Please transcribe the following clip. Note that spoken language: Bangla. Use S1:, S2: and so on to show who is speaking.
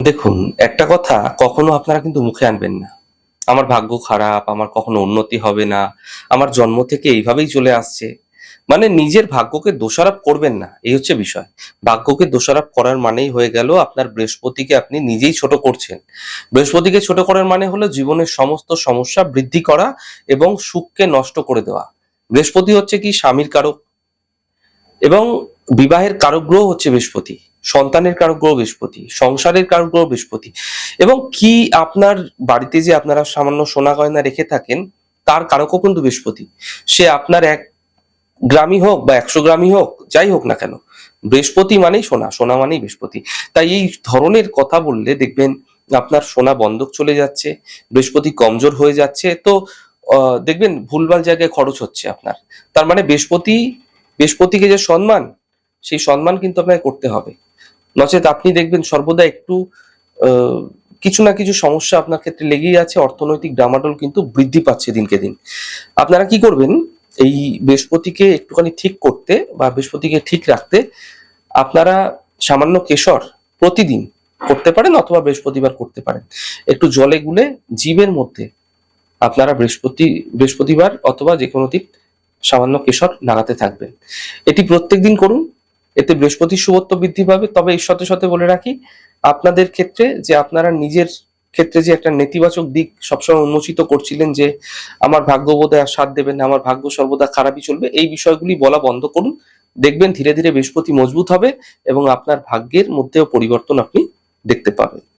S1: দেখুন, একটা কথা কখনো আপনারা কিন্তু মুখে আনবেন না। আমার ভাগ্য খারাপ, আমার কখনো উন্নতি হবে না, আমার জন্ম থেকে এইভাবেই চলে আসছে। মানে নিজের ভাগ্যকে দোষারোপ করবেন না, এই হচ্ছে বিষয়। ভাগ্যকে দোষারোপ করার মানেই হয়ে গেল আপনার বৃহস্পতিকে আপনি নিজেই ছোট করছেন। বৃহস্পতিকে ছোট করার মানে হলো জীবনের সমস্ত সমস্যা বৃদ্ধি করা এবং সুখকে নষ্ট করে দেওয়া। বৃহস্পতি হচ্ছে কি স্বামীর কারক এবং বিবাহের কারক গ্রহ হচ্ছে বৃহস্পতি। সন্তানের কারক গ্রহ বৃহস্পতি, সংসারের কারক গ্রহ বৃহস্পতি। এবং কি আপনার বাড়িতে যে আপনারা সামান্য সোনা গয়না রেখে থাকেন, তার কারকও কিন্তু বৃহস্পতি। সে আপনার এক গ্রামই হোক বা একশো গ্রামই হোক, যাই হোক না কেন, বৃহস্পতি মানেই সোনা সোনা মানেই বৃহস্পতি। তাই এই ধরনের কথা বললে দেখবেন আপনার সোনা বন্ধক চলে যাচ্ছে, বৃহস্পতি কমজোর হয়ে যাচ্ছে। তো দেখবেন ভুলভাল জায়গায় খরচ হচ্ছে আপনার। তার মানে বৃহস্পতি, বৃহস্পতিকে যে সম্মান, সেই সম্মান কিন্তু আপনাকে করতে হবে। নচেত আপনি দেখবেন সর্বদা একটু কিছু না কিছু সমস্যা আপনার ক্ষেত্রে লেগেই আছে, অর্থনৈতিক ডামাডোল কিন্তু বৃদ্ধি পাচ্ছে দিনকে দিন। আপনারা কি করবেন, এই বৃহস্পতিকে একটুখানি ঠিক করতে বা বৃহস্পতিকে ঠিক রাখতে আপনারা সামান্য কেশর প্রতিদিন করতে পারেন অথবা বৃহস্পতিবার করতে পারেন। একটু জলে গুলে জীবের মধ্যে আপনারা বৃহস্পতি, বৃহস্পতিবার অথবা যে কোনো দিন সামান্য কেশর লাগাতে থাকবেন। এটি প্রত্যেক দিন করুন এতে বৃহস্পতি শুভত্ব বৃদ্ধি পাবে। তবে এর সাথে সাথে বলে রাখি, আপনাদের ক্ষেত্রে যে আপনারা নিজের ক্ষেত্রে যে একটা নেতিবাচক দিক সবসময় উন্মোচিত করছিলেন যে আমার ভাগ্য বোধহয় আর সাথ দেবেন না, আমার ভাগ্য সর্বদা খারাপই চলবে, এই বিষয়গুলি বলা বন্ধ করুন। দেখবেন ধীরে ধীরে বৃহস্পতি মজবুত হবে এবং আপনার ভাগ্যের মধ্যেও পরিবর্তন আপনি দেখতে পাবেন।